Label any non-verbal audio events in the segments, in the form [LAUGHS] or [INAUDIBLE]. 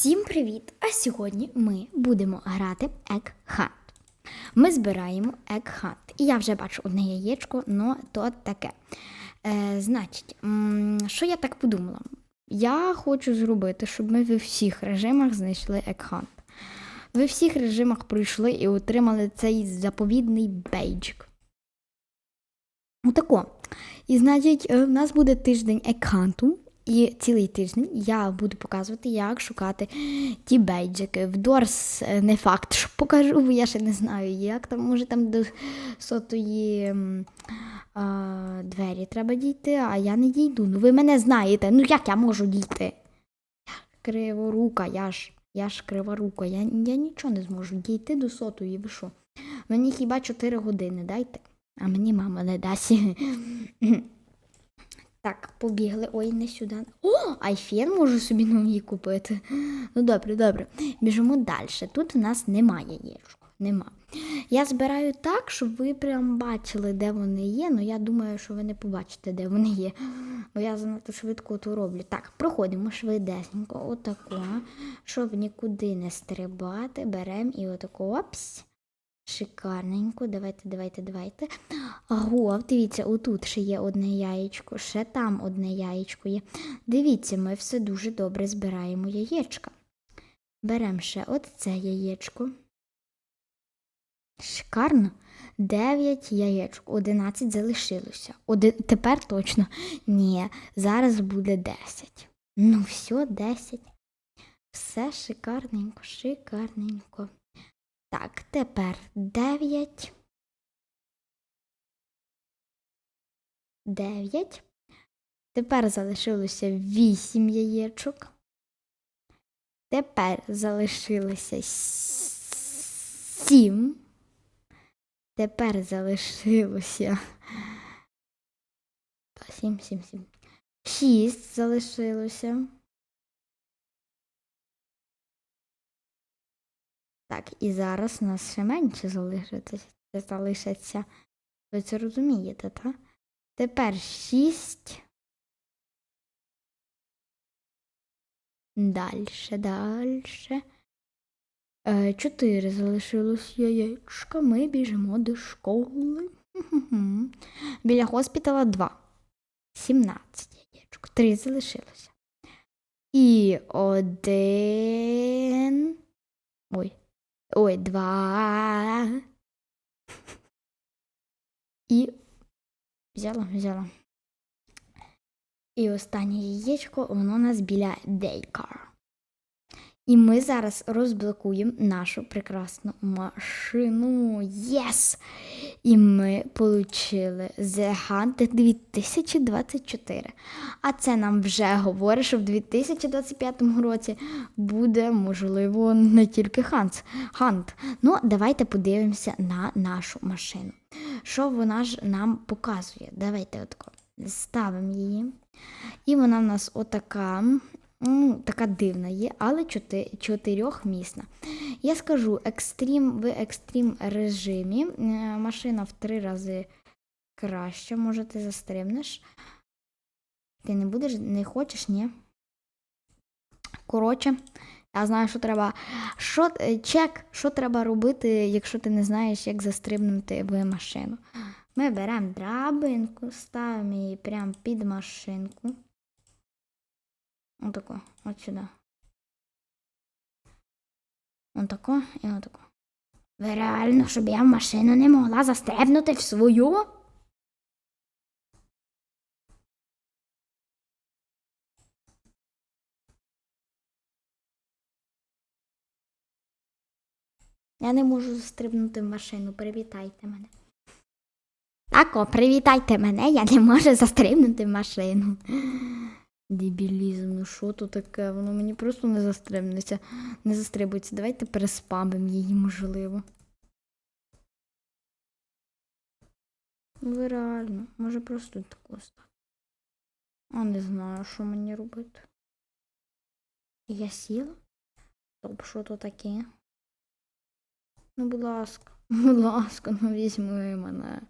Всім привіт! А сьогодні ми будемо грати Egg Hunt. Ми збираємо Egg Hunt. І я вже бачу одне яєчко, но то таке. Е, значить, що я так подумала? Я хочу зробити, щоб ми в всіх режимах знайшли Egg Hunt. Ви всіх режимах пройшли і отримали цей заповідний бейджик. Отако. І значить, е, в нас буде тиждень екханту, і цілий тиждень я буду показувати, як шукати ті бейджики. В Дорс е, не факт, що покажу, бо я ще не знаю, як там, може там до сотої а, двері треба дійти, а я не дійду. Ну ви мене знаєте, ну як я можу дійти? Криворука, я ж, я ж криворука, я, я нічого не зможу дійти до сотої, ви що? Мені хіба 4 години дайте, а мені мама не дасть. [LAUGHS] Так, побігли. Ой, не сюди. О, айфен можу собі новий купити. Ну добре, добре. Біжимо далі. Тут у нас немає яєчок. Нема. Я збираю так, щоб ви прям бачили, де вони є. Ну я думаю, що ви не побачите, де вони є. Бо я занадто швидко то роблю. Так, проходимо швидесенько, отако, щоб нікуди не стрибати. Беремо і отако опс. Шикарненько, давайте, давайте, давайте. Ого, дивіться, отут ще є одне яєчко, ще там одне яєчко є. Дивіться, ми все дуже добре збираємо яєчка. Беремо ще от це яєчко. Шикарно. 9 яєчок, 11 залишилося. Оди... Тепер точно. Ні, зараз буде 10. Ну, все, 10. Все шикарненько, шикарненько. Так, тепер 9. 9. Тепер залишилося 8 яєчок. Тепер залишилося 7. Тепер залишилося 7, 7, 7. 6 залишилося. Так, і зараз у нас ще менше залишиться. Ви це розумієте, так? Тепер 6. Дальше, дальше. Е, Чотири залишилось яєчка. Ми біжимо до школи. Біля госпітала 2. 17 яєчок. Три залишилося. І один. Ой. Ой, два. І взяла, взяла. І останнє яєчко, воно у нас біля Дейкар. І ми зараз розблокуємо нашу прекрасну машину. Єс! І ми отримали The Hunt 2024. А це нам вже говорить, що в 2025 році буде, можливо, не тільки Хант. Хант. Ну, давайте подивимося на нашу машину. Що вона ж нам показує? Давайте отако. Ставимо її. І вона в нас отака. Ну, така дивна є, але чоти- чотирьохмісна. Я скажу, екстрім в екстрім режимі е, машина в три рази краще. Може, ти застрибнеш. Ти не будеш, не хочеш, ні. Коротше, я знаю, що треба. Що, е, чек, що треба робити, якщо ти не знаєш, як застрибнути в машину. Ми беремо драбинку, ставимо її прямо під машинку. Отако, от сюди. Отако і отако. Ви реально, щоб я в машину не могла застрибнути в свою? Я не можу застрибнути в машину. Привітайте мене. Тако, привітайте мене, я не можу застрибнути в машину. Дебілізм, ну що тут таке? Воно мені просто не застрибнеться, не застрибується. Давайте переспамимо її, можливо. Ви реально, може просто тако стати. А не знаю, що мені робити. Я сіла? Стоп, що то таке? Ну, будь ласка, будь ласка, ну візьми мене.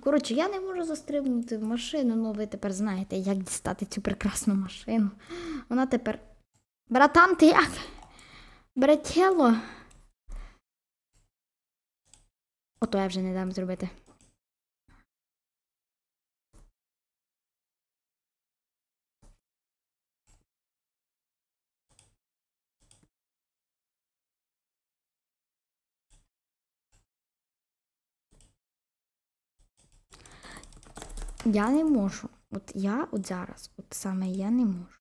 Коротше, я не можу застрибнути в машину, ну ви тепер знаєте, як дістати цю прекрасну машину. Вона тепер. Братан, ти як? Брателло. Ото я вже не дам зробити. Я не можу. От я от зараз, от саме я не можу.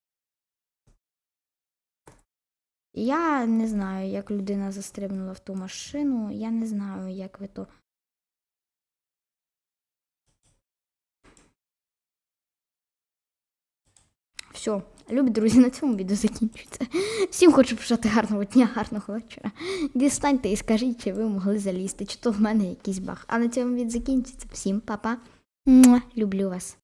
Я не знаю, як людина застрибнула в ту машину. Я не знаю, як ви то. Все, любі друзі, на цьому відео закінчується. Всім хочу бажати гарного дня, гарного вечора. Дістаньте і скажіть, чи ви могли залізти, чи то в мене якийсь баг. А на цьому відео закінчиться. Всім па-па. Люблю вас.